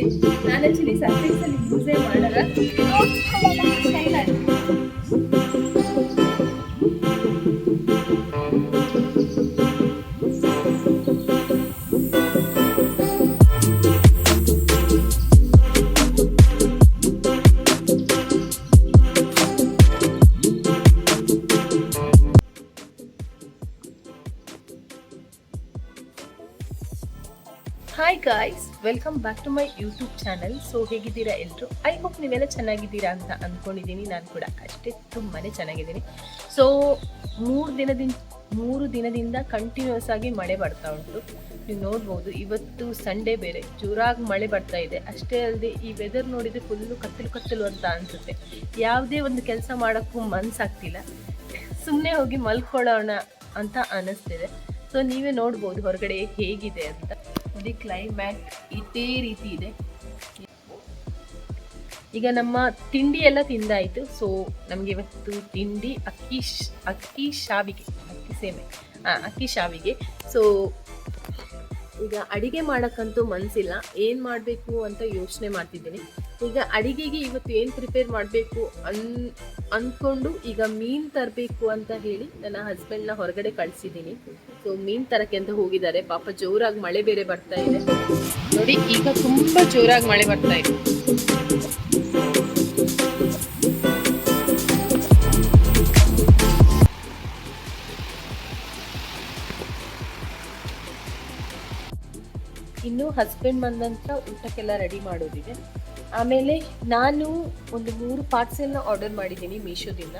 ಇವತ್ತೇ ನಾನು ಆಕ್ಚುಲಿ ಸರ್ಫೆಕ್ಸ್ ಅಲ್ಲಿ ಯೂಸೇ hi guys welcome back to my YouTube channel so ಹೇಗಿದ್ದೀರಾ ಎಲ್ಲರೂ ಐ ಹೋಪ್ ನೀವೆಲ್ಲ ಚೆನ್ನಾಗಿದ್ದೀರಾ ಅಂತ ಅಂದ್ಕೊಂಡಿದ್ದೀನಿ ನಾನು ಕೂಡ ಅಷ್ಟೇ ತುಂಬಾ ಚೆನ್ನಾಗಿದ್ದೀನಿ. ಸೊ ಮೂರು ದಿನದಿಂದ ಮೂರು ದಿನದಿಂದ ಕಂಟಿನ್ಯೂಸ್ ಆಗಿ ಮಳೆ ಬರ್ತಾ ಉಂಟು. ನೀವು ನೋಡ್ಬೋದು, ಇವತ್ತು ಸಂಡೇ ಬೇರೆ. ಜೋರಾಗಿ ಮಳೆ ಬರ್ತಾ ಇದೆ. ಅಷ್ಟೇ ಅಲ್ಲದೆ ಈ ವೆದರ್ ನೋಡಿದರೆ ಫುಲ್ಲು ಕತ್ತಲು ಕತ್ತಲು ಅಂತ ಅನಿಸುತ್ತೆ. ಯಾವುದೇ ಒಂದು ಕೆಲಸ ಮಾಡೋಕ್ಕೂ ಮನಸ್ಸಾಗ್ತಿಲ್ಲ ಸುಮ್ಮನೆ ಹೋಗಿ ಮಲ್ಕೊಳ್ಳೋಣ ಅಂತ ಅನ್ನಿಸ್ತಿದೆ ಸೊ ನೀವೇ ನೋಡ್ಬೋದು ಹೊರಗಡೆ ಹೇಗಿದೆ ಅಂತ. ನೋಡಿ ಕ್ಲೈಮ್ಯಾಟ್ ಇದೇ ರೀತಿ ಇದೆ. ಈಗ ನಮ್ಮ ತಿಂಡಿ ಎಲ್ಲ ತಿಂದಾಯಿತು. ಸೊ ನಮಗೆ ಇವತ್ತು ತಿಂಡಿ ಅಕ್ಕಿ ಅಕ್ಕಿ ಶಾವಿಗೆ, ಅಕ್ಕಿ ಸೇಮೆ. ಹಾಂ ಅಕ್ಕಿ ಶಾವಿಗೆ. ಸೊ ಈಗ ಅಡಿಗೆ ಮಾಡೋಕ್ಕಂತೂ ಮನಸ್ಸಿಲ್ಲ ಏನು ಮಾಡಬೇಕು ಅಂತ ಯೋಚನೆ ಮಾಡ್ತಿದ್ದೀನಿ. ಈಗ ಅಡಿಗೆಗೆ ಇವತ್ತು ಏನು ಪ್ರಿಪೇರ್ ಮಾಡಬೇಕು ಅನ್ ಅಂದ್ಕೊಂಡು ಈಗ ಮೀನ್ ತರಬೇಕು ಅಂತ ಹೇಳಿ ನನ್ನ ಹಸ್ಬೆಂಡ್ನ ಹೊರಗಡೆ ಕಳಿಸಿದ್ದೀನಿ. ಸೊ ಮೀನ್ ತರಕ್ಕೆ ಅಂತ ಹೋಗಿದ್ದಾರೆ. ಪಾಪ ಜೋರಾಗಿ ಮಳೆ ಬೇರೆ ಬರ್ತಾ ಇದೆ. ನೋಡಿ, ಈಗ ತುಂಬಾ ಜೋರಾಗಿ ಮಳೆ ಬರ್ತಾ ಇದೆ. ಇನ್ನು ಹಸ್ಬೆಂಡ್ ಬಂದ ನಂತರ ಊಟಕ್ಕೆಲ್ಲ ರೆಡಿ ಮಾಡೋದಿದೆ. ಆಮೇಲೆ ನಾನು ಒಂದು ಮೂರು ಪಾರ್ಸೆಲ್ನ ಆರ್ಡರ್ ಮಾಡಿದ್ದೀನಿ ಮೀಶೋದಿಂದ.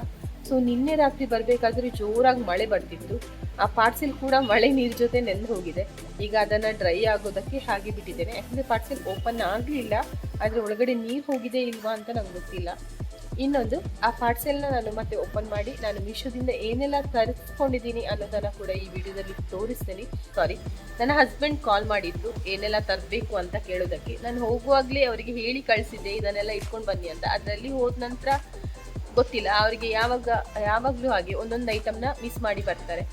ಸೊ ನಿನ್ನೆ ರಾತ್ರಿ ಬರಬೇಕಾದ್ರೆ ಜೋರಾಗಿ ಮಳೆ ಬರ್ತಿತ್ತು. ಆ ಪಾರ್ಸೆಲ್ ಕೂಡ ಮಳೆ ನೀರು ಜೊತೆ ನೆಂದು ಹೋಗಿದೆ. ಈಗ ಅದನ್ನು ಡ್ರೈ ಆಗೋದಕ್ಕೆ ಹಾಗೆ ಬಿಟ್ಟಿದ್ದೇನೆ. ಯಾಕಂದರೆ ಪಾರ್ಸೆಲ್ ಓಪನ್ ಆಗಲಿಲ್ಲ, ಆದರೆ ಒಳಗಡೆ ನೀರು ಹೋಗಿದೆ ಇಲ್ವಾ ಅಂತ ನಂಗೆ ಗೊತ್ತಿಲ್ಲ. ಇನ್ನೊಂದು, ಆ ಪಾರ್ಸೆಲ್ನ ನಾನು ಮತ್ತೆ ಓಪನ್ ಮಾಡಿ ನಾನು ಮೀಶೋದಿಂದ ಏನೆಲ್ಲ ತರಿಸ್ಕೊಂಡಿದ್ದೀನಿ ಅನ್ನೋದನ್ನ ಕೂಡ ಈ ವಿಡಿಯೋದಲ್ಲಿ ತೋರಿಸ್ತೇನೆ. ಸಾರಿ ನನ್ನ ಹಸ್ಬೆಂಡ್ ಕಾಲ್ ಮಾಡಿದ್ದು ಏನೆಲ್ಲ ತರಬೇಕು ಅಂತ ಕೇಳೋದಕ್ಕೆ. ನಾನು ಹೋಗುವಾಗಲೇ ಅವರಿಗೆ ಹೇಳಿ ಕಳಿಸಿದ್ದೆ, ಇದನ್ನೆಲ್ಲ ಇಟ್ಕೊಂಡು ಬನ್ನಿ ಅಂತ. ಅದರಲ್ಲಿ ಹೋದ ನಂತರ ಗೊತ್ತಿಲ್ಲ. ಅವರಿಗೆ ಯಾವಾಗ, ಯಾವಾಗಲೂ ಹಾಗೆ ಒಂದೊಂದು ಐಟಮ್ನ ಮಿಸ್ ಮಾಡಿ ಬರ್ತಾರೆ.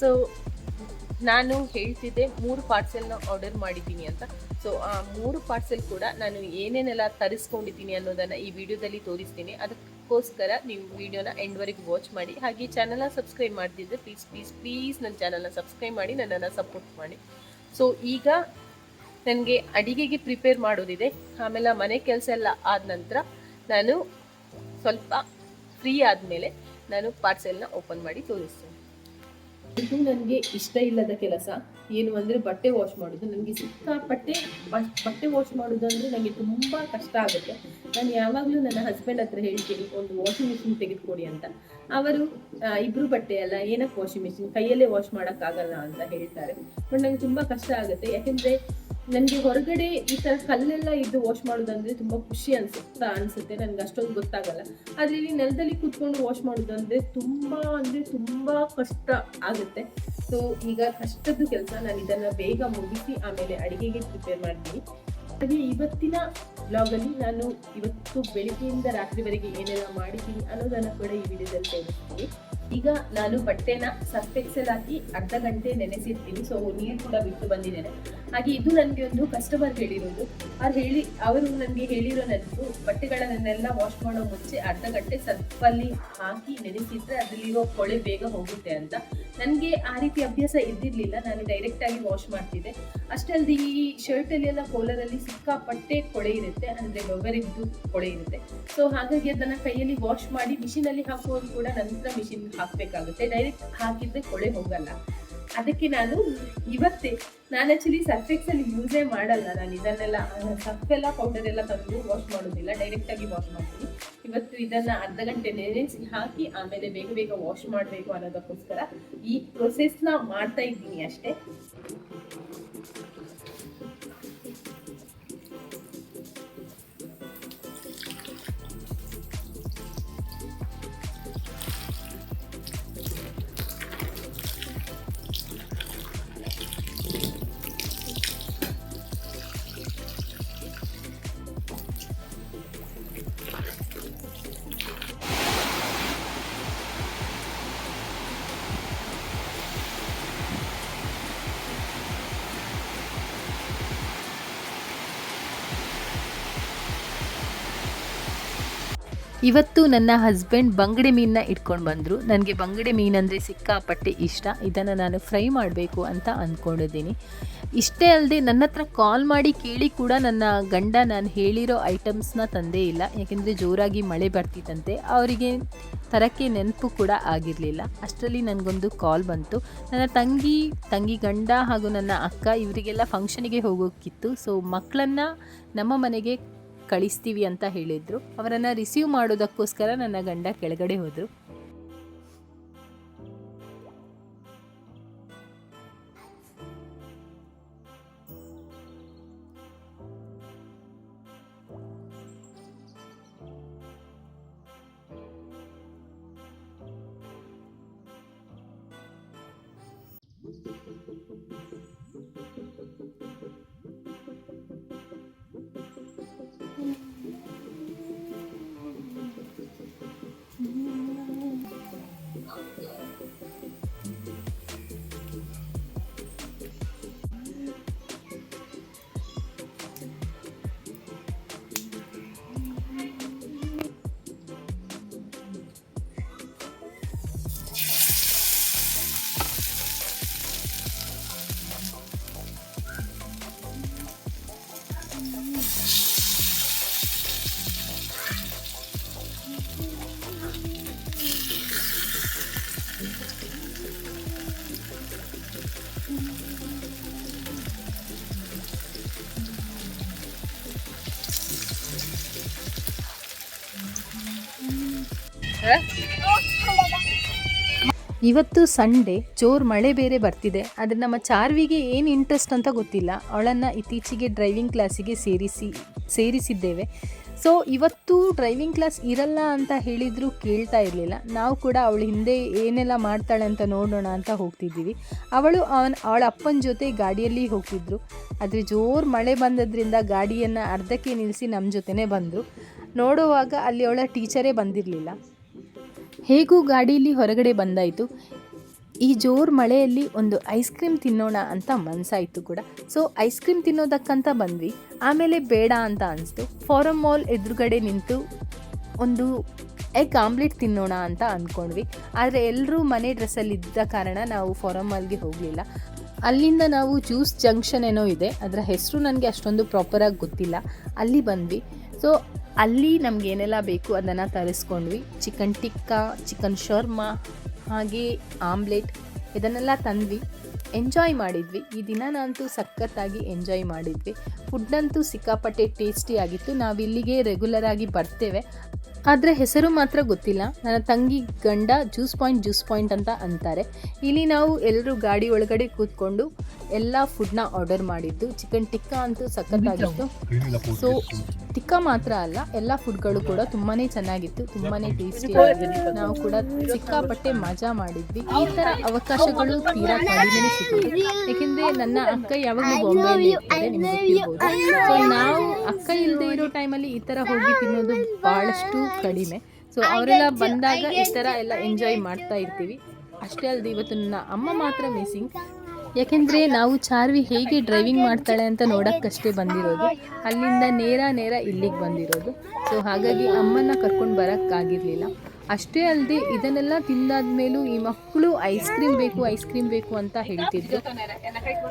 ಸೊ ನಾನು ಹೇಳ್ತಿದ್ದೆ ಮೂರು ಪಾರ್ಸೆಲ್ನ ಆರ್ಡರ್ ಮಾಡಿದ್ದೀನಿ ಅಂತ. ಸೊ ಆ ಮೂರು ಪಾರ್ಸೆಲ್ ಕೂಡ ನಾನು ಏನೇನೆಲ್ಲ ತರಿಸ್ಕೊಂಡಿದ್ದೀನಿ ಅನ್ನೋದನ್ನು ಈ ವಿಡಿಯೋದಲ್ಲಿ ತೋರಿಸ್ತೀನಿ. ಅದಕ್ಕೋಸ್ಕರ ನೀವು ವಿಡಿಯೋನ ಎಂಡ್ವರೆಗೆ ವಾಚ್ ಮಾಡಿ. ಹಾಗೆ ಚಾನಲ್ನ ಸಬ್ಸ್ಕ್ರೈಬ್ ಮಾಡ್ತಿದ್ದೆ ಪ್ಲೀಸ್ ಪ್ಲೀಸ್ ಪ್ಲೀಸ್ ನನ್ನ ಚಾನಲ್ನ ಸಬ್ಸ್ಕ್ರೈಬ್ ಮಾಡಿ, ನನ್ನನ್ನು ಸಪೋರ್ಟ್ ಮಾಡಿ. ಸೊ ಈಗ ನನಗೆ ಅಡಿಗೆಗೆ ಪ್ರಿಪೇರ್ ಮಾಡೋದಿದೆ. ಆಮೇಲೆ ಮನೆ ಕೆಲಸ ಎಲ್ಲ ಆದ ನಂತರ ನಾನು ಸ್ವಲ್ಪ ಫ್ರೀ ಆದಮೇಲೆ ನಾನು ಪಾರ್ಸೆಲ್ನ ಓಪನ್ ಮಾಡಿ ತೋರಿಸ್ತೇನೆ. ಇದು ನನಗೆ ಇಷ್ಟ ಇಲ್ಲದ ಕೆಲಸ. ಏನು ಅಂದರೆ ಬಟ್ಟೆ ವಾಶ್ ಮಾಡೋದು. ನನಗೆ ಸಿಕ್ಕಾಪಟ್ಟೆ ಬಟ್ಟೆ ವಾಶ್ ಮಾಡೋದು ಅಂದರೆ ನನಗೆ ತುಂಬ ಕಷ್ಟ ಆಗುತ್ತೆ. ನಾನು ಯಾವಾಗಲೂ ನನ್ನ ಹಸ್ಬೆಂಡ್ ಹತ್ರ ಹೇಳ್ತೀನಿ, ಒಂದು ವಾಷಿಂಗ್ ಮಿಷಿನ್ ತೆಗೆದುಕೊಡಿ ಅಂತ. ಅವರು ಇಬ್ಬರು ಬಟ್ಟೆ ಅಲ್ಲ, ಏನಕ್ಕೆ ವಾಷಿಂಗ್ ಮಿಷಿನ್ ಕೈಯಲ್ಲೇ ವಾಶ್ ಮಾಡೋಕ್ಕಾಗಲ್ಲ ಅಂತ ಹೇಳ್ತಾರೆ. ಬಟ್ ನನಗೆ ತುಂಬ ಕಷ್ಟ ಆಗುತ್ತೆ. ಯಾಕೆಂದರೆ ನನಗೆ ಹೊರಗಡೆ ಈ ಥರ ಕಲ್ಲೆಲ್ಲ ಇದ್ದು ವಾಶ್ ಮಾಡೋದಂದ್ರೆ ತುಂಬ ಖುಷಿ ಅನ್ಸುತ್ತಾ ಅನಿಸುತ್ತೆ. ನನಗೆ ಅಷ್ಟೊಂದು ಗೊತ್ತಾಗಲ್ಲ. ಆದರೆ ಇಲ್ಲಿ ನೆಲದಲ್ಲಿ ಕೂತ್ಕೊಂಡು ವಾಶ್ ಮಾಡೋದಂದರೆ ತುಂಬ ಅಂದರೆ ತುಂಬ ಕಷ್ಟ ಆಗುತ್ತೆ. ಸೊ ಈಗ ಕಷ್ಟದ ಕೆಲಸ ನಾನು ಇದನ್ನು ಬೇಗ ಮುಗಿಸಿ ಆಮೇಲೆ ಅಡುಗೆಗೆ ಪ್ರಿಪೇರ್ ಮಾಡ್ತೀನಿ. ಹಾಗೆ ಇವತ್ತಿನ ಬ್ಲಾಗಲ್ಲಿ ನಾನು ಇವತ್ತು ಬೆಳಿಗ್ಗೆಯಿಂದ ರಾತ್ರಿವರೆಗೆ ಏನೆಲ್ಲ ಮಾಡಿದ್ದೀನಿ ಅನ್ನೋದನ್ನು ಕೂಡ ಈ ವಿಡಿಯೋದಲ್ಲಿ ತೋರಿಸ್ತೀನಿ. ಈಗ ನಾನು ಬಟ್ಟೆನ ಸರ್ಫೆಕ್ಸೆಲ್ ಹಾಕಿ ಅರ್ಧ ಗಂಟೆ ನೆನೆಸಿರ್ತೀನಿ. ಸೊ ನೀರು ಕೂಡ ಬಿಟ್ಟು ಬಂದಿದ್ದೇನೆ. ಹಾಗೆ ಇದು ನನಗೆ ಒಂದು ಕಸ್ಟಮರ್ ಹೇಳಿರೋದು. ಅವ್ರು ಹೇಳಿ, ಅವರು ನನಗೆ ಹೇಳಿರೋ ನೆನಪು ಬಟ್ಟೆಗಳನ್ನೆಲ್ಲ ವಾಶ್ ಮಾಡೋ ಮುಂಚೆ ಅರ್ಧ ಗಂಟೆ ಸರ್ಫಲ್ಲಿ ಹಾಕಿ ನೆನೆಸಿದ್ರೆ ಅದರಲ್ಲಿರೋ ಕೊಳೆ ಬೇಗ ಹೋಗುತ್ತೆ ಅಂತ. ನನಗೆ ಆ ರೀತಿ ಅಭ್ಯಾಸ ಇದ್ದಿರಲಿಲ್ಲ. ನಾನು ಡೈರೆಕ್ಟಾಗಿ ವಾಶ್ ಮಾಡ್ತಿದ್ದೆ. ಅಷ್ಟೇ ಈ ಶರ್ಟಲ್ಲಿ ಎಲ್ಲ ಕೋಲರಲ್ಲಿ ಸಿಕ್ಕಾಪಟ್ಟೆ ಕೊಳೆ ಇರುತ್ತೆ. ಅಂದರೆ ಬೆವರಿದ್ದು ಕೊಳೆ ಇರುತ್ತೆ. ಸೊ ಹಾಗಾಗಿ ಅದನ್ನು ಕೈಯಲ್ಲಿ ವಾಶ್ ಮಾಡಿ ಮಿಷಿನಲ್ಲಿ ಹಾಕುವಾಗ ಕೂಡ ನಂತರ ಮಿಷಿನ್ ಹಾಕಬೇಕಾಗುತ್ತೆ. ಡೈರೆಕ್ಟ್ ಹಾಕಿದ್ರೆ ಕೊಳೆ ಹೋಗಲ್ಲ. ಅದಕ್ಕೆ ನಾನು ಇವತ್ತೇ, ನಾನು ಆ್ಯಕ್ಚುಲಿ ಸರ್ಫೆಕ್ಸಲ್ಲಿ ಯೂಸೇ ಮಾಡಲ್ಲ ನಾನು. ಇದನ್ನೆಲ್ಲ ಸರ್ಫೆಲ್ಲ ಪೌಡರ್ ಎಲ್ಲ ತಂದು ವಾಶ್ ಮಾಡೋದಿಲ್ಲ. ಡೈರೆಕ್ಟಾಗಿ ವಾಶ್ ಮಾಡ್ತೀನಿ. ಇವತ್ತು ಇದನ್ನು ಅರ್ಧ ಗಂಟೆ ನೆನೆಸಿ ಹಾಕಿ ಆಮೇಲೆ ಬೇಗ ಬೇಗ ವಾಶ್ ಮಾಡಬೇಕು ಅನ್ನೋದಕ್ಕೋಸ್ಕರ ಈ ಪ್ರೊಸೆಸ್ನ ಮಾಡ್ತಾ ಇದ್ದೀನಿ ಅಷ್ಟೇ. ಇವತ್ತು ನನ್ನ ಹಸ್ಬೆಂಡ್ ಬಂಗಡೆ ಮೀನನ್ನ ಇಟ್ಕೊಂಡು ಬಂದರು. ನನಗೆ ಬಂಗಡೆ ಮೀನಂದರೆ ಸಿಕ್ಕಾಪಟ್ಟೆ ಇಷ್ಟ. ಇದನ್ನು ನಾನು ಫ್ರೈ ಮಾಡಬೇಕು ಅಂತ ಅಂದ್ಕೊಂಡಿದ್ದೀನಿ ಇಷ್ಟೇ ಅಲ್ಲದೆ ನನ್ನ ಹತ್ರ ಕಾಲ್ ಮಾಡಿ ಕೇಳಿ ಕೂಡ ನನ್ನ ಗಂಡ ನಾನು ಹೇಳಿರೋ ಐಟಮ್ಸ್ನ ತಂದೇ ಇಲ್ಲ. ಯಾಕೆಂದರೆ ಜೋರಾಗಿ ಮಳೆ ಬರ್ತಿತ್ತಂತೆ. ಅವರಿಗೆ ತರಕ್ಕೆ ನೆನಪು ಕೂಡ ಆಗಿರಲಿಲ್ಲ. ಅಷ್ಟರಲ್ಲಿ ನನಗೊಂದು ಕಾಲ್ ಬಂತು. ನನ್ನ ತಂಗಿ ತಂಗಿ ಗಂಡ ಹಾಗೂ ನನ್ನ ಅಕ್ಕ ಇವರಿಗೆಲ್ಲ ಫಂಕ್ಷನಿಗೆ ಹೋಗೋಕ್ಕಿತ್ತು. ಸೊ ಮಕ್ಕಳನ್ನು ನಮ್ಮ ಮನೆಗೆ ಕಳಿಸ್ತೀವಿ ಅಂತ ಹೇಳಿದ್ರು. ಅವರನ್ನ ರಿಸೀವ್ ಮಾಡೋದಕ್ಕೋಸ್ಕರ ನನ್ನ ಗಂಡ ಕೆಳಗಡೆ ಹೋದರು. ಇವತ್ತು ಸಂಡೇ, ಜೋರು ಮಳೆ ಬೇರೆ ಬರ್ತಿದೆ. ಆದರೆ ನಮ್ಮ ಚಾರ್ವಿಗೆ ಏನು ಇಂಟ್ರೆಸ್ಟ್ ಅಂತ ಗೊತ್ತಿಲ್ಲ. ಅವಳನ್ನು ಇತ್ತೀಚೆಗೆ ಡ್ರೈವಿಂಗ್ ಕ್ಲಾಸಿಗೆ ಸೇರಿಸಿ, ಸೇರಿಸಿದ್ದೇವೆ. ಸೊ ಇವತ್ತು ಡ್ರೈವಿಂಗ್ ಕ್ಲಾಸ್ ಇರಲ್ಲ ಅಂತ ಹೇಳಿದರೂ ಕೇಳ್ತಾ ಇರಲಿಲ್ಲ. ನಾವು ಕೂಡ ಅವಳು ಹಿಂದೆ ಏನೆಲ್ಲ ಮಾಡ್ತಾಳೆ ಅಂತ ನೋಡೋಣ ಅಂತ ಹೋಗ್ತಿದ್ದೀವಿ. ಅವಳು ಅವನ, ಅವಳ ಅಪ್ಪನ ಜೊತೆ ಗಾಡಿಯಲ್ಲಿ ಹೋಗ್ತಿದ್ರು. ಆದರೆ ಜೋರು ಮಳೆ ಬಂದದ್ರಿಂದ ಗಾಡಿಯನ್ನು ಅರ್ಧಕ್ಕೆ ನಿಲ್ಲಿಸಿ ನಮ್ಮ ಜೊತೆನೇ ಬಂದರು. ನೋಡುವಾಗ ಅಲ್ಲಿ ಅವಳ ಟೀಚರೇ ಬಂದಿರಲಿಲ್ಲ. ಹೇಗೂ ಗಾಡೀಲಿ ಹೊರಗಡೆ ಬಂದಾಯಿತು. ಈ ಜೋರು ಮಳೆಯಲ್ಲಿ ಒಂದು ಐಸ್ ಕ್ರೀಮ್ ತಿನ್ನೋಣ ಅಂತ ಮನಸ್ಸಾಯಿತು ಕೂಡ. ಸೊ, ಐಸ್ ಕ್ರೀಮ್ ತಿನ್ನೋದಕ್ಕಂತ ಬಂದ್ವಿ. ಆಮೇಲೆ ಬೇಡ ಅಂತ ಅನಿಸ್ತು. ಫಾರಮ್ ಮಾಲ್ ಎದುರುಗಡೆ ನಿಂತು ಒಂದು ಎಗ್ ಆಮ್ಲೆಟ್ ತಿನ್ನೋಣ ಅಂತ ಅಂದ್ಕೊಂಡ್ವಿ ಆದರೆ ಎಲ್ಲರೂ ಮನೆ ಡ್ರೆಸ್ಸಲ್ಲಿ ಇದ್ದ ಕಾರಣ ನಾವು ಫಾರಮ್ ಮಾಲ್ಗೆ ಹೋಗಲಿಲ್ಲ. ಅಲ್ಲಿಂದ ನಾವು ಜ್ಯೂಸ್ ಜಂಕ್ಷನ್ ಏನೋ ಇದೆ. ಅದರ ಹೆಸರು ನನಗೆ ಅಷ್ಟೊಂದು ಪ್ರಾಪರಾಗಿ ಗೊತ್ತಿಲ್ಲ. ಅಲ್ಲಿ ಬಂದ್ವಿ. ಸೊ ಅಲ್ಲಿ ನಮ್ಗೆ ಏನೆಲ್ಲ ಬೇಕು ಅದನ್ನು ತರಿಸ್ಕೊಂಡ್ವಿ. ಚಿಕನ್ ಟಿಕ್ಕಾ, ಚಿಕನ್ ಶರ್ಮಾ, ಹಾಗೆ ಆಮ್ಲೆಟ್ ಇದನ್ನೆಲ್ಲ ತಂದ್ವಿ. ಎಂಜಾಯ್ ಮಾಡಿದ್ವಿ. ಈ ದಿನ ದಿನನಂತೂ ಸಖತ್ತಾಗಿ ಎಂಜಾಯ್ ಮಾಡಿದ್ವಿ. ಫುಡ್ಡಂತೂ ಸಿಕ್ಕಾಪಟ್ಟೆ ಟೇಸ್ಟಿ ಆಗಿತ್ತು. ನಾವು ಇಲ್ಲಿಗೆ ರೆಗ್ಯುಲರ್ ಆಗಿ ಬರ್ತೇವೆ. ಆದರೆ ಹೆಸರು ಮಾತ್ರ ಗೊತ್ತಿಲ್ಲ. ನನ್ನ ತಂಗಿ ಗಂಡ ಜ್ಯೂಸ್ ಪಾಯಿಂಟ್ ಜ್ಯೂಸ್ ಪಾಯಿಂಟ್ ಅಂತ ಅಂತಾರೆ. ಇಲ್ಲಿ ನಾವು ಎಲ್ಲರೂ ಗಾಡಿ ಒಳಗಡೆ ಕೂತ್ಕೊಂಡು ಎಲ್ಲ ಫುಡ್ನ ಆರ್ಡರ್ ಮಾಡಿದ್ದು. ಚಿಕನ್ ಟಿಕ್ಕಾ ಅಂತೂ ಸಖತ್ತಾಗಿತ್ತು. ಸೊ ಟಿಕ್ಕ ಮಾತ್ರ ಅಲ್ಲ ಎಲ್ಲ ಫುಡ್ಗಳು ಕೂಡ ತುಂಬಾ ಚೆನ್ನಾಗಿತ್ತು. ತುಂಬಾ ಟೇಸ್ಟಿ ನಾವು ಕೂಡ ಸಿಕ್ಕಾಪಟ್ಟೆ ಮಜಾ ಮಾಡಿದ್ವಿ. ಈ ಥರ ಅವಕಾಶಗಳು ತೀರಾ ಕಡಿಮೆ ಸಿಗುತ್ತೆ ಏಕೆಂದರೆ ನನ್ನ ಅಕ್ಕ ಯಾವಾಗಲೂ ಬಾಂಬೆಯಲ್ಲಿ ಇರ್ತಾರೆ ಸೊ ನಾವು ಅಕ್ಕ ಇಲ್ಲದೆ ಇರೋ ಟೈಮಲ್ಲಿ ಈ ಥರ ಹೋಗಿ ತಿನ್ನೋದು ಭಾಳಷ್ಟು ಕಡಿಮೆ. ಸೊ ಅವರೆಲ್ಲ ಬಂದಾಗ ಈ ಥರ ಎಲ್ಲ ಎಂಜಾಯ್ ಮಾಡ್ತಾ ಇರ್ತೀವಿ. ಅಷ್ಟೇ ಅಲ್ಲದೆ ಇವತ್ತು ನನ್ನ ಅಮ್ಮ ಮಾತ್ರ ಮಿಸ್ಸಿಂಗ್ ಯಾಕೆಂದರೆ ನಾವು ಚಾರ್ವಿ ಹೇಗೆ ಡ್ರೈವಿಂಗ್ ಮಾಡ್ತಾಳೆ ಅಂತ ನೋಡೋಕ್ಕಷ್ಟೇ ಬಂದಿರೋದು. ಅಲ್ಲಿಂದ ನೇರ ನೇರ ಇಲ್ಲಿಗೆ ಬಂದಿರೋದು. ಸೊ ಹಾಗಾಗಿ ಅಮ್ಮನ ಕರ್ಕೊಂಡು ಬರೋಕ್ಕಾಗಿರಲಿಲ್ಲ. ಅಷ್ಟೇ ಅಲ್ಲದೆ ಇದನ್ನೆಲ್ಲ ತಿಂದಾದ ಮೇಲೂ ಈ ಮಕ್ಕಳು ಐಸ್ ಕ್ರೀಮ್ ಬೇಕು, ಐಸ್ ಕ್ರೀಮ್ ಬೇಕು ಅಂತ ಹೇಳ್ತಿದ್ರು.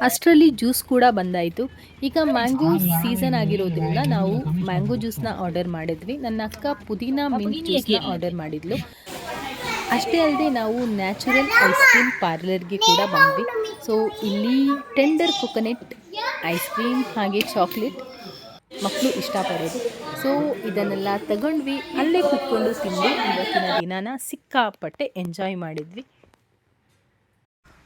ಅಷ್ಟರಲ್ಲಿ ಜ್ಯೂಸ್ ಕೂಡ ಬಂದಾಯಿತು. ಈಗ ಮ್ಯಾಂಗೋ ಸೀಸನ್ ಆಗಿರೋದ್ರಿಂದ ನಾವು ಮ್ಯಾಂಗೋ ಜ್ಯೂಸ್ನ ಆರ್ಡರ್ ಮಾಡಿದ್ವಿ. ನನ್ನ ಅಕ್ಕ ಪುದೀನ ಮಿಂಟ್ ಜ್ಯೂಸ್ನ ಆರ್ಡರ್ ಮಾಡಿದ್ಲು. ಅಷ್ಟೇ ಅಲ್ಲದೆ ನಾವು ನ್ಯಾಚುರಲ್ ಐಸ್ ಕ್ರೀಮ್ ಪಾರ್ಲರ್ಗೆ ಕೂಡ ಬಂದ್ವಿ. ಸೊ, ಇಲ್ಲಿ ಟೆಂಡರ್ ಕೊಕೊನೆಟ್ ಐಸ್ ಕ್ರೀಮ್ ಹಾಗೆ ಚಾಕ್ಲೇಟ್ ಮಕ್ಕಳು ಇಷ್ಟಪಡೋದು. ಸೊ ಇದನ್ನೆಲ್ಲ ತಗೊಂಡ್ವಿ. ಅಲ್ಲೇ ಕುತ್ಕೊಂಡು ತಿಂದು ಇವತ್ತಿನ ದಿನಾನ ಸಿಕ್ಕಾಪಟ್ಟೆ ಎಂಜಾಯ್ ಮಾಡಿದ್ವಿ.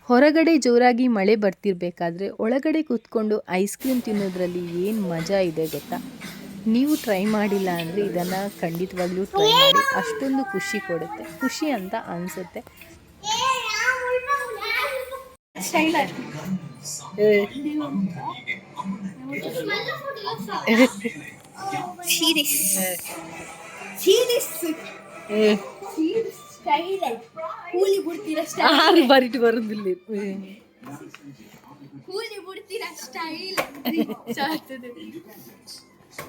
ಹೊರಗಡೆ ಜೋರಾಗಿ ಮಳೆ ಬರ್ತಿರ್ಬೇಕಾದ್ರೆ ಒಳಗಡೆ ಕೂತ್ಕೊಂಡು ಐಸ್ ಕ್ರೀಮ್ ತಿನ್ನೋದ್ರಲ್ಲಿ ಏನು ಮಜಾ ಇದೆ ಗೊತ್ತಾ? ನೀವು ಟ್ರೈ ಮಾಡಿಲ್ಲ ಅಂದರೆ ಇದನ್ನು ಖಂಡಿತವಾಗ್ಲೂ ಟ್ರೈ ಮಾಡಿ. ಅಷ್ಟೊಂದು ಖುಷಿ ಕೊಡುತ್ತೆ. ಖುಷಿ ಅಂತ ಅನಿಸುತ್ತೆ. சீரிஸ் சீரிஸ் சீரிஸ் ಸ್ಟೈಲ್ ಕೂಲಿ ಬಿಡ್ತೀರಾ ಸ್ಟೈಲ್ ಆರು ಬರಿಟ್ ಬರುದಿಲ್ಲ ಕೂಲಿ ಬಿಡ್ತೀರಾ ಸ್ಟೈಲ್ ಸಾತದೆ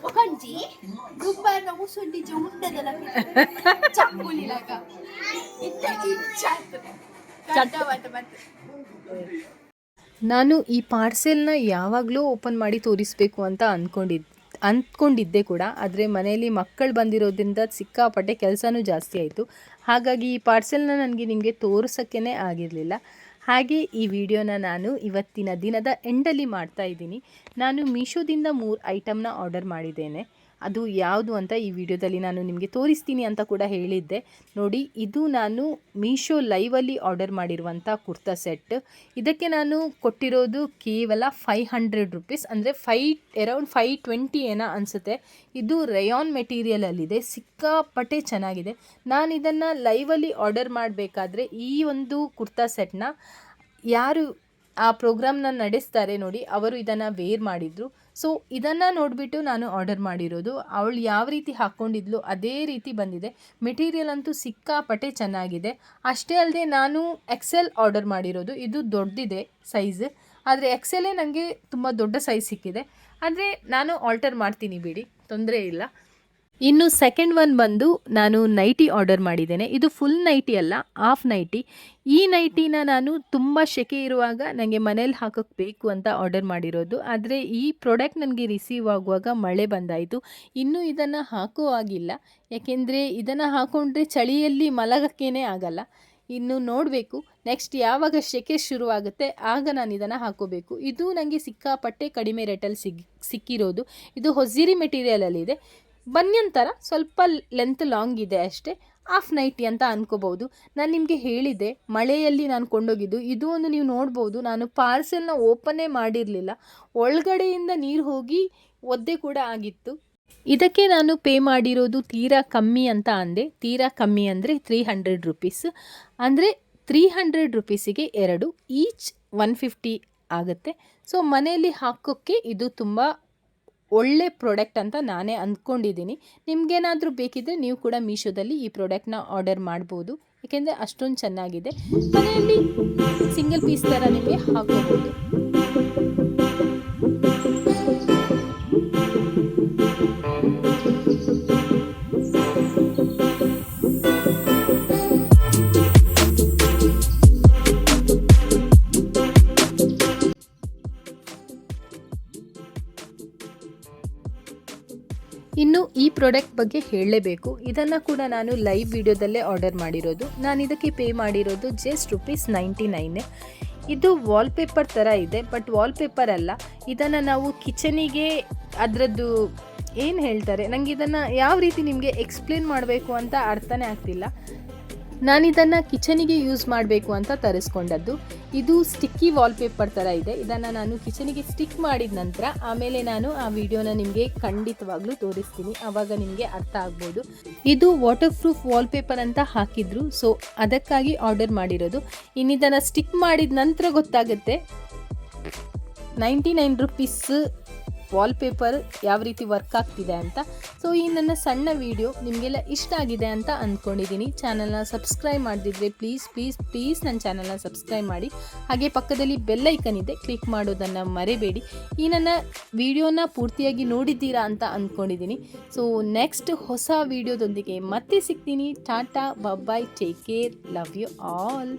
ಒಕಂಜಿ ದುಬ್ಬ ನಾವು ಸೊಂಡಿ ಜುಂಡದಲ್ಲ ಚಕ್ಕುಲಿಲಾಗ ಇತ್ತ ಇಚ್ಚಾತ ಕಟ್ಟವಾತ ಮತ್ತೆ ನಾನು ಈ ಪಾರ್ಸೆಲ್ನ ಯಾವಾಗಲೂ ಓಪನ್ ಮಾಡಿ ತೋರಿಸಬೇಕು ಅಂತ ಅಂದ್ಕೊಂಡಿದ್ದೆ ಅಂದ್ಕೊಂಡಿದ್ದೆ ಕೂಡ. ಆದರೆ ಮನೆಯಲ್ಲಿ ಮಕ್ಕಳು ಬಂದಿರೋದ್ರಿಂದ ಸಿಕ್ಕಾಪಟ್ಟೆ ಕೆಲಸನೂ ಜಾಸ್ತಿ ಆಯಿತು. ಹಾಗಾಗಿ ಈ ಪಾರ್ಸೆಲ್ನ ನನಗೆ ನಿಮಗೆ ತೋರಿಸೋಕ್ಕೇ ಆಗಿರಲಿಲ್ಲ. ಹಾಗೆ ಈ ವಿಡಿಯೋನ ನಾನು ಇವತ್ತಿನ ದಿನದ ಎಂಡಲ್ಲಿ ಮಾಡ್ತಾ ಇದ್ದೀನಿ. ನಾನು ಮೀಶೋದಿಂದ ಮೂರು ಐಟಮ್ನ ಆರ್ಡರ್ ಮಾಡಿದ್ದೇನೆ. ಅದು ಯಾವುದು ಅಂತ ಈ ವಿಡಿಯೋದಲ್ಲಿ ನಾನು ನಿಮಗೆ ತೋರಿಸ್ತೀನಿ ಅಂತ ಕೂಡ ಹೇಳಿದ್ದೆ. ನೋಡಿ, ಇದು ನಾನು ಮೀಶೋ ಲೈವಲ್ಲಿ ಆರ್ಡರ್ ಮಾಡಿರುವಂಥ ಕುರ್ತಾ ಸೆಟ್. ಇದಕ್ಕೆ ನಾನು ಕೊಟ್ಟಿರೋದು ಕೇವಲ ಫೈವ್ ಹಂಡ್ರೆಡ್ ರುಪೀಸ್ ಅಂದರೆ ಫೈ ಅರೌಂಡ್ ಫೈ ಟ್ವೆಂಟಿ ಏನೋ ಅನಿಸುತ್ತೆ. ಇದು ರಯಾನ್ ಮೆಟೀರಿಯಲಲ್ಲಿದೆ ಸಿಕ್ಕಾಪಟ್ಟೆ ಚೆನ್ನಾಗಿದೆ. ನಾನು ಇದನ್ನು ಲೈವಲ್ಲಿ ಆರ್ಡರ್ ಮಾಡಬೇಕಾದ್ರೆ ಈ ಒಂದು ಕುರ್ತಾ ಸೆಟ್ನ ಯಾರು ಆ ಪ್ರೋಗ್ರಾಮ್ನ ನಡೆಸ್ತಾರೆ ನೋಡಿ, ಅವರು ಇದನ್ನು ವೇರ್ ಮಾಡಿದರು. ಸೊ ಇದನ್ನು ನೋಡಿಬಿಟ್ಟು ನಾನು ಆರ್ಡರ್ ಮಾಡಿರೋದು. ಅವಳು ಯಾವ ರೀತಿ ಹಾಕ್ಕೊಂಡಿದ್ಲು ಅದೇ ರೀತಿ ಬಂದಿದೆ. ಮೆಟೀರಿಯಲ್ ಅಂತೂ ಸಿಕ್ಕಾಪಟ್ಟೆ ಚೆನ್ನಾಗಿದೆ. ಅಷ್ಟೇ ಅಲ್ಲದೆ ನಾನು ಎಕ್ಸೆಲ್ ಆರ್ಡರ್ ಮಾಡಿರೋದು. ಇದು ದೊಡ್ಡದಿದೆ ಸೈಜ್ ಆದರೆ ಎಕ್ಸೆಲ್ಲೇ ನನಗೆ ತುಂಬ ದೊಡ್ಡ ಸೈಜ್ ಸಿಕ್ಕಿದೆ. ಆದರೆ ನಾನು ಆಲ್ಟರ್ ಮಾಡ್ತೀನಿ ಬಿಡಿ. ತೊಂದರೆ ಇಲ್ಲ. ಇನ್ನು ಸೆಕೆಂಡ್ ಒನ್ ಬಂದು ನಾನು ನೈಟಿ ಆರ್ಡರ್ ಮಾಡಿದ್ದೇನೆ. ಇದು ಫುಲ್ ನೈಟಿ ಅಲ್ಲ ಹಾಫ್ ನೈಟಿ ಈ ನೈಟಿನ ನಾನು ತುಂಬ ಶೆಕೆ ಇರುವಾಗ ನನಗೆ ಮನೇಲಿ ಹಾಕೋಕ್ಕೆ ಬೇಕು ಅಂತ ಆರ್ಡರ್ ಮಾಡಿರೋದು. ಆದರೆ ಈ ಪ್ರಾಡಕ್ಟ್ ನನಗೆ ರಿಸೀವ್ ಆಗುವಾಗ ಮಳೆ ಬಂದಾಯಿತು. ಇನ್ನೂ ಇದನ್ನು ಹಾಕೋ ಆಗಿಲ್ಲ. ಯಾಕೆಂದರೆ ಇದನ್ನು ಹಾಕೊಂಡ್ರೆ ಚಳಿಯಲ್ಲಿ ಮಲಗಕ್ಕೇ ಆಗಲ್ಲ. ಇನ್ನು ನೋಡಬೇಕು ನೆಕ್ಸ್ಟ್ ಯಾವಾಗ ಶೆಕೆ ಶುರುವಾಗುತ್ತೆ, ಆಗ ನಾನು ಇದನ್ನು ಹಾಕೋಬೇಕು. ಇದು ನನಗೆ ಸಿಕ್ಕಾಪಟ್ಟೆ ಕಡಿಮೆ ರೇಟಲ್ಲಿ ಸಿಗ್, ಸಿಕ್ಕಿರೋದು. ಇದು ಹೊಸಿರಿ ಮೆಟೀರಿಯಲಲ್ಲಿದೆ ಬನ್ಯನ್ ಥರ ಸ್ವಲ್ಪ ಲೆಂತ್ ಲಾಂಗ್ ಇದೆ ಅಷ್ಟೇ ಹಾಫ್ ನೈಟಿ ಅಂತ ಅನ್ಕೋಬಹುದು. ನಾನು ನಿಮಗೆ ಹೇಳಿದೆ, ಮಳೆಯಲ್ಲಿ ನಾನು ಕೊಂಡೋಗಿದ್ದು, ಇದು ಒಂದು ನೀವು ನೋಡ್ಬೋದು, ನಾನು ಪಾರ್ಸೆಲ್ನ ಓಪನ್ನೇ ಮಾಡಿರಲಿಲ್ಲ. ಒಳಗಡೆಯಿಂದ ನೀರು ಹೋಗಿ ಒದ್ದೆ ಕೂಡ ಆಗಿತ್ತು. ಇದಕ್ಕೆ ನಾನು ಪೇ ಮಾಡಿರೋದು ತೀರಾ ಕಮ್ಮಿ ಅಂತ ಅಂದೆ. ತೀರಾ ಕಮ್ಮಿ ಅಂದರೆ ತ್ರೀ ಹಂಡ್ರೆಡ್ ರುಪೀಸ್ ಅಂದರೆ ತ್ರೀ ಹಂಡ್ರೆಡ್ ರುಪೀಸಿಗೆ ಎರಡು ಈಚ್ ಒನ್ ಫಿಫ್ಟಿ ಆಗುತ್ತೆ. ಸೊ ಮನೆಯಲ್ಲಿ ಹಾಕೋಕ್ಕೆ ಇದು ತುಂಬ ಒಳ್ಳೆ ಪ್ರಾಡಕ್ಟ್ ಅಂತ ನಾನೇ ಅಂದ್ಕೊಂಡಿದ್ದೀನಿ. ನಿಮಗೇನಾದರೂ ಬೇಕಿದ್ದರೆ ನೀವು ಕೂಡ ಮೀಶೋದಲ್ಲಿ ಈ ಪ್ರಾಡಕ್ಟ್ನ ಆರ್ಡರ್ ಮಾಡ್ಬೋದು. ಏಕೆಂದರೆ ಅಷ್ಟೊಂದು ಚೆನ್ನಾಗಿದೆ. ಮನೆಯಲ್ಲಿ ಸಿಂಗಲ್ ಪೀಸ್ ಥರ ನಿಮಗೆ ಹಾಕೋಬೋದು ಇನ್ನು ಈ ಪ್ರಾಡಕ್ಟ್ ಬಗ್ಗೆ ಹೇಳಲೇಬೇಕು. ಇದನ್ನು ಕೂಡ ನಾನು ಲೈವ್ ವಿಡಿಯೋದಲ್ಲೇ ಆರ್ಡರ್ ಮಾಡಿರೋದು. ನಾನು ಇದಕ್ಕೆ ಪೇ ಮಾಡಿರೋದು ಜಸ್ಟ್ ರುಪೀಸ್ ನೈಂಟಿ ನೈನೇ ಇದು ವಾಲ್ಪೇಪರ್ ಥರ ಇದೆ ಬಟ್ ವಾಲ್ಪೇಪರ್ ಅಲ್ಲ. ಇದನ್ನು ನಾವು ಕಿಚನಿಗೆ ಅದರದ್ದು ಏನು ಹೇಳ್ತಾರೆ? ನನಗೆ ಇದನ್ನು ಯಾವ ರೀತಿ ನಿಮಗೆ ಎಕ್ಸ್ಪ್ಲೇನ್ ಮಾಡಬೇಕು ಅಂತ ಅರ್ಥನೇ ಆಗ್ತಿಲ್ಲ. ನಾನಿದನ್ನು ಕಿಚನಿಗೆ ಯೂಸ್ ಮಾಡಬೇಕು ಅಂತ ತರಿಸ್ಕೊಂಡದ್ದು. ಇದು ಸ್ಟಿಕ್ಕಿ ವಾಲ್ಪೇಪರ್ ಥರ ಇದೆ. ಇದನ್ನು ನಾನು ಕಿಚನಿಗೆ ಸ್ಟಿಕ್ ಮಾಡಿದ ನಂತರ ಆಮೇಲೆ ನಾನು ಆ ವಿಡಿಯೋನ ನಿಮಗೆ ಖಂಡಿತವಾಗ್ಲೂ ತೋರಿಸ್ತೀನಿ. ಆವಾಗ ನಿಮಗೆ ಅರ್ಥ ಆಗ್ಬೋದು. ಇದು ವಾಟರ್ ಪ್ರೂಫ್ ವಾಲ್ಪೇಪರ್ ಅಂತ ಹಾಕಿದ್ರು. ಸೊ ಅದಕ್ಕಾಗಿ ಆರ್ಡರ್ ಮಾಡಿರೋದು. ಇನ್ನಿದನ್ನು ಸ್ಟಿಕ್ ಮಾಡಿದ ನಂತರ ಗೊತ್ತಾಗುತ್ತೆ. ನೈಂಟಿ ನೈನ್ ರುಪೀಸ್ ವಾಲ್ಪೇಪರ್ ಯಾವ ರೀತಿ ವರ್ಕ್ ಆಗ್ತಿದೆ ಅಂತ. ಸೊ ಈ ನನ್ನ ಸಣ್ಣ ವಿಡಿಯೋ ನಿಮಗೆಲ್ಲ ಇಷ್ಟ ಆಗಿದೆ ಅಂತ ಅಂದ್ಕೊಂಡಿದ್ದೀನಿ ಚಾನಲ್ನ ಸಬ್ಸ್ಕ್ರೈಬ್ ಮಾಡದಿದ್ರೆ ಪ್ಲೀಸ್ ಪ್ಲೀಸ್ ಪ್ಲೀಸ್ ನನ್ನ ಚಾನಲ್ನ ಸಬ್ಸ್ಕ್ರೈಬ್ ಮಾಡಿ. ಹಾಗೆ ಪಕ್ಕದಲ್ಲಿ ಬೆಲ್ ಐಕನ್ ಇದೆ ಕ್ಲಿಕ್ ಮಾಡೋದನ್ನು ಮರೆಯಬೇಡಿ ಈ ನನ್ನ ವಿಡಿಯೋನ ಪೂರ್ತಿಯಾಗಿ ನೋಡಿದ್ದೀರಾ ಅಂತ ಅಂದ್ಕೊಂಡಿದ್ದೀನಿ ಸೊ ನೆಕ್ಸ್ಟ್ ಹೊಸ ವಿಡಿಯೋದೊಂದಿಗೆ ಮತ್ತೆ ಸಿಗ್ತೀನಿ. Tata bye bye take care love you all